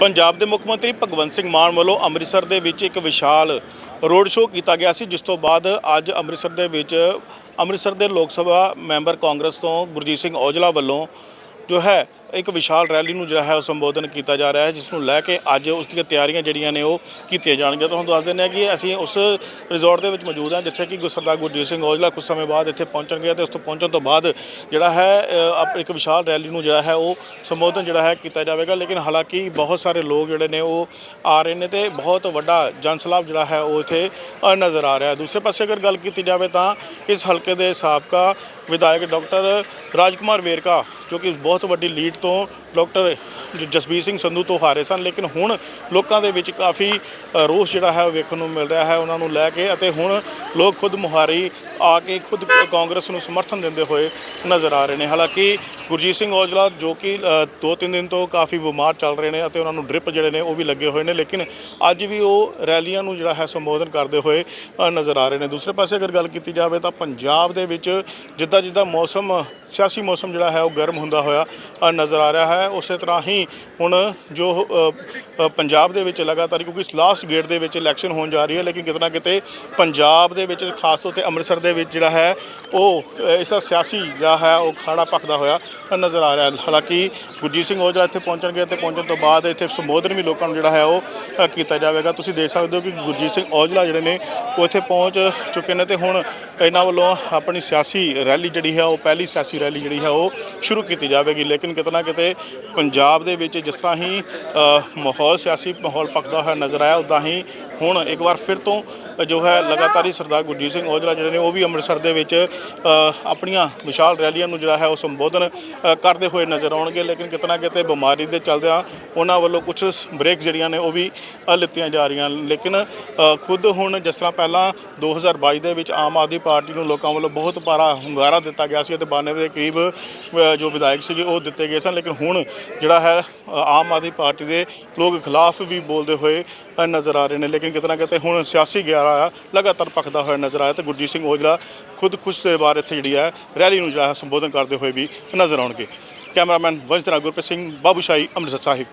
ਪੰਜਾਬ ਦੇ ਮੁੱਖ ਮੰਤਰੀ ਭਗਵੰਤ ਸਿੰਘ ਮਾਨ ਵੱਲੋਂ ਅੰਮ੍ਰਿਤਸਰ ਦੇ ਵਿੱਚ ਇੱਕ ਵਿਸ਼ਾਲ ਰੋਡ ਸ਼ੋਅ ਕੀਤਾ ਗਿਆ ਸੀ, ਜਿਸ ਤੋਂ ਬਾਅਦ ਅੱਜ ਅੰਮ੍ਰਿਤਸਰ ਦੇ ਵਿੱਚ ਅੰਮ੍ਰਿਤਸਰ ਦੇ ਲੋਕ ਸਭਾ ਮੈਂਬਰ ਕਾਂਗਰਸ ਤੋਂ ਗੁਰਜੀਤ ਸਿੰਘ ਔਜਲਾ ਵੱਲੋਂ ਜੋ ਹੈ ਇੱਕ ਵਿਸ਼ਾਲ ਰੈਲੀ ਨੂੰ ਜਿਹੜਾ ਹੈ ਉਹ ਸੰਬੋਧਨ ਕੀਤਾ ਜਾ ਰਿਹਾ ਹੈ, ਜਿਸ ਨੂੰ ਲੈ ਕੇ ਅੱਜ ਉਸ ਦੀਆਂ ਤਿਆਰੀਆਂ ਜਿਹੜੀਆਂ ਨੇ ਉਹ ਕੀਤੀਆਂ ਜਾਣਗੀਆਂ। ਤੁਹਾਨੂੰ ਦੱਸ ਦਿੰਦੇ ਹਾਂ ਕਿ ਅਸੀਂ ਉਸ ਰਿਜ਼ੋਰਟ ਦੇ ਵਿੱਚ ਮੌਜੂਦ ਹਾਂ, ਜਿੱਥੇ ਕਿ ਗੁ- ਸਰਦਾਰ ਗੁਰਜੀਤ ਸਿੰਘ ਔਜਲਾ ਕੁਝ ਸਮੇਂ ਬਾਅਦ ਇੱਥੇ ਪਹੁੰਚਣਗੇ ਤੇ ਉਸ ਤੋਂ ਪਹੁੰਚਣ ਤੋਂ ਬਾਅਦ ਜਿਹੜਾ ਹੈ ਆਪ- ਇੱਕ ਵਿਸ਼ਾਲ ਰੈਲੀ ਨੂੰ ਜਿਹੜਾ ਹੈ ਉਹ ਸੰਬੋਧਨ ਜਿਹੜਾ ਹੈ ਕੀਤਾ ਜਾਵੇਗਾ। ਲੇਕਿਨ ਹਾਲਾਂਕਿ ਬਹੁਤ ਸਾਰੇ ਲੋਕ ਜਿਹੜੇ ਨੇ ਉਹ ਆ ਰਹੇ ਨੇ ਤੇ ਬਹੁਤ ਵੱਡਾ ਜਨਸਲਾਬ ਜਿਹੜਾ ਹੈ ਉਹ ਇੱਥੇ ਨਜ਼ਰ ਆ ਰਿਹਾ ਹੈ। ਦੂਸਰੇ ਪਾਸੇ ਅਗਰ ਗੱਲ ਕੀਤੀ ਜਾਵੇ ਤਾਂ ਇਸ ਹਲਕੇ ਦੇ ਸਾਬਕਾ ਵਿਧਾਇਕ ਡਾਕਟਰ ਰਾਜਕੁਮਾਰ ਵੇਰਕਾ, ਜੋ ਕਿ ਬਹੁਤ ਵੱਡੀ ਲੀਡ ਤੋਂ ਡਾਕਟਰ ਜਸਬੀਰ ਸਿੰਘ ਸੰਧੂ ਤੋਂ ਹਾਰੇ ਸਨ ਲੇਕਿਨ ਹੁਣ ਲੋਕਾਂ ਦੇ ਵਿੱਚ ਕਾਫੀ ਰੋਸ ਜਿਹੜਾ ਹੈ ਉਹ ਵੇਖਣ ਨੂੰ ਮਿਲ ਰਿਹਾ ਹੈ ਉਹਨਾਂ ਨੂੰ ਲੈ ਕੇ ਅਤੇ ਹੁਣ ਲੋਕ ਖੁਦ ਮੁਹਾਰੀ ਆ ਕੇ ਖੁਦ ਕਾਂਗਰਸ ਨੂੰ ਸਮਰਥਨ ਦਿੰਦੇ ਹੋਏ ਨਜ਼ਰ ਆ ਰਹੇ ਨੇ। ਹਾਲਾਂਕਿ ਗੁਰਜੀਤ ਸਿੰਘ ਔਜਲਾ ਜੋ ਕਿ ਅ, ਦੋ ਤਿੰਨ ਦਿਨ ਤੋਂ ਕਾਫੀ ਬਿਮਾਰ ਚੱਲ ਰਹੇ ਨੇ ਅਤੇ ਉਹਨਾਂ ਨੂੰ ਡ੍ਰਿਪ ਜਿਹੜੇ ਨੇ ਉਹ ਵੀ ਲੱਗੇ ਹੋਏ ਨੇ ਲੇਕਿਨ ਅੱਜ ਵੀ ਉਹ ਰੈਲੀਆਂ ਨੂੰ ਜਿਹੜਾ ਹੈ ਸੰਬੋਧਨ ਕਰਦੇ ਹੋਏ ਨਜ਼ਰ ਆ ਰਹੇ ਨੇ। ਦੂਸਰੇ ਪਾਸੇ ਅਗਰ ਗੱਲ ਕੀਤੀ ਜਾਵੇ ਤਾਂ ਪੰਜਾਬ ਦੇ ਵਿੱਚ ਜਿੱਦਾਂ ਜਿੱਦਾਂ ਮੌਸਮ ਸਿਆਸੀ ਮੌਸਮ ਜਿਹੜਾ ਹੈ ਉਹ ਗਰਮ ਹੁੰਦਾ ਹੋਇਆ ਅ, ਨਜ਼ਰ ਆ ਰਿਹਾ ਹੈ। ਉਸੇ ਤਰ੍ਹਾਂ ਹੀ ਹੁਣ ਜੋ ਪੰਜਾਬ ਦੇ ਵਿੱਚ ਲਗਾਤਾਰ, ਕਿਉਂਕਿ ਲਾਸਟ ਗੇਟ ਦੇ ਵਿੱਚ ਇਲੈਕਸ਼ਨ ਹੋਣ ਜਾ ਰਹੀ ਹੈ, ਲੇਕਿਨ ਕਿਤੇ ਨਾ ਕਿਤੇ ਪੰਜਾਬ ਦੇ ਵਿੱਚ, ਖਾਸ ਤੌਰ ਤੇ ਅੰਮ੍ਰਿਤਸਰ ਦੇ ਵਿੱਚ ਜਿਹੜਾ ਹੈ, ਉਹ ਇਸ ਦਾ ਸਿਆਸੀ ਜਿਹੜਾ ਹੈ, ਉਹ ਖਾੜਾ ਪੱਕਦਾ ਹੋਇਆ ਨਜ਼ਰ ਆ ਰਿਹਾ ਹਾਲਾਂਕਿ ਗੁਰਜੀਤ ਸਿੰਘ ਔਜਲਾ ਇੱਥੇ ਪਹੁੰਚਣਗੇ ਤੇ ਪਹੁੰਚਣ ਤੋਂ ਬਾਅਦ ਇੱਥੇ ਸੰਬੋਧਨ ਵੀ ਲੋਕਾਂ ਨੂੰ ਜਿਹੜਾ ਹੈ, ਉਹ ਕੀਤਾ ਜਾਵੇਗਾ। ਤੁਸੀਂ ਦੇਖ ਸਕਦੇ ਹੋ ਕਿ ਗੁਰਜੀਤ ਸਿੰਘ ਔਜਲਾ ਜਿਹੜੇ ਨੇ, ਉਹ ਇੱਥੇ ਪਹੁੰਚ ਚੁੱਕੇ ਨੇ ਤੇ ਹੁਣ ਇਹਨਾਂ ਵੱਲੋਂ ਆਪਣੀ ਸਿਆਸੀ ਰੈਲੀ ਜਿਹੜੀ ਹੈ, ਉਹ ਪਹਿਲੀ ਸਿਆਸੀ ਰੈਲੀ ਜਿਹੜੀ ਹੈ, ਉਹ ਸ਼ੁਰੂ ਕੀਤੀ ਜਾਵੇਗੀ। ਲੇਕਿਨ ਕਿਤੇ ਨਾ ਕਿਤੇ ਪੰਜਾਬ ਦੇ ਵਿੱਚ ਜਿਸ ਤਰ੍ਹਾਂ ਹੀ ਮਾਹੌਲ ਮਾਹੌਲ ਸਿਆਸੀ ਮਾਹੌਲ ਪੱਕਦਾ ਹੋਇਆ ਨਜ਼ਰ ਆਇਆ। ਉਦਾਂ ਹੀ ਹੁਣ ਇੱਕ ਵਾਰ ਫਿਰ ਤੋਂ ਜੋ ਹੈ ਲਗਾਤਾਰ ਹੀ ਸਰਦਾਰ ਗੁਰਜੀਤ ਸਿੰਘ ਔਜਲਾ ਜਿਹੜੇ ਨੇ ਉਹ ਵੀ ਅੰਮ੍ਰਿਤਸਰ ਦੇ ਵਿੱਚ ਆਪਣੀਆਂ ਵਿਸ਼ਾਲ ਰੈਲੀਆਂ ਨੂੰ ਜਿਹੜਾ ਹੈ ਉਹ ਸੰਬੋਧਨ ਕਰਦੇ ਹੋਏ ਨਜ਼ਰ ਆਉਣਗੇ। ਲੇਕਿਨ ਕਿਤੇ ਨਾ ਕਿਤੇ ਬਿਮਾਰੀ ਦੇ ਚੱਲਦਿਆਂ ਉਹਨਾਂ ਵੱਲੋਂ ਕੁਝ ਬ੍ਰੇਕ ਜਿਹੜੀਆਂ ਨੇ ਉਹ ਵੀ ਲਿੱਤੀਆਂ ਜਾ ਰਹੀਆਂ। ਲੇਕਿਨ ਖੁਦ ਹੁਣ ਜਿਸ ਤਰ੍ਹਾਂ ਪਹਿਲਾਂ 2022 ਦੇ ਵਿੱਚ ਆਮ ਆਦਮੀ ਪਾਰਟੀ ਨੂੰ ਲੋਕਾਂ ਵੱਲੋਂ ਬਹੁਤ ਭਾਰਾ ਹੁੰਗਾਰਾ ਦਿੱਤਾ ਗਿਆ ਸੀ ਅਤੇ 92 ਦੇ ਕਰੀਬ ਜੋ ਵਿਧਾਇਕ ਸੀਗੇ ਉਹ ਦਿੱਤੇ ਗਏ ਸਨ। ਲੇਕਿਨ ਹੁਣ ਜਿਹੜਾ ਹੈ ਆਮ ਆਦਮੀ ਪਾਰਟੀ ਦੇ ਲੋਕ ਖਿਲਾਫ ਵੀ ਬੋਲਦੇ ਹੋਏ ਨਜ਼ਰ ਆ ਰਹੇ ਨੇ। ਲੇਕਿਨ ਕਿਤੇ ਨਾ ਕਿਤੇ ਹੁਣ ਸਿਆਸੀ ਗਿਆਰਾ ਲਗਾਤਾਰ ਪੱਕਦਾ ਹੋਇਆ ਨਜ਼ਰ ਆਇਆ ਤੇ ਗੁਰਜੀਤ ਸਿੰਘ ਔਜਲਾ ਖੁਦ ਕੁਛ ਦੇ ਬਾਅਦ ਇੱਥੇ ਜਿਹੜੀ ਹੈ, ਰੈਲੀ ਨੂੰ ਜਿਹੜਾ ਹੈ ਸੰਬੋਧਨ ਕਰਦੇ ਹੋਏ ਵੀ ਨਜ਼ਰ ਆਉਣਗੇ। ਕੈਮਰਾਮੈਨ ਵੰਸ਼ਧਰਾ ਗੁਰਪ੍ਰੀਤ ਸਿੰਘ ਬਾਬੂਸ਼ਾਹੀ ਅੰਮ੍ਰਿਤਸਰ ਸਾਹਿਬ।